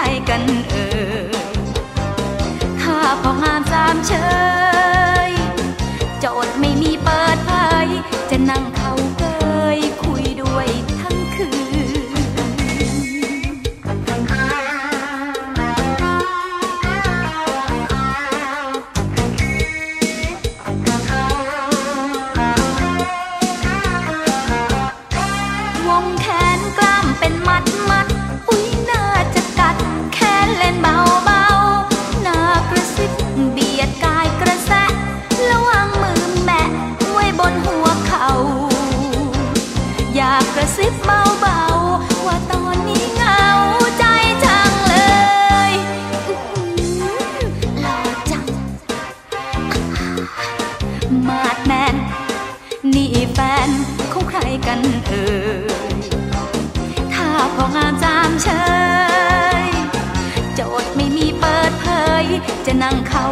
ใดกันเอ่ยข้าพองามสามเชยโจทย์ไม่มีเปิดเผยจะนั่งเขาเกยคุยด้วยทั้งคืนวงแขนกล้ามเป็นมัดมัด บเบาว่าตอนนี้เหงาใจจังเลยหล่อจัง มาดแมน นีแฟนของใครกันเอ่ยถ้าพองามจามเชย โจทย์ไม่มีเปิดเผย จะนั่งเขา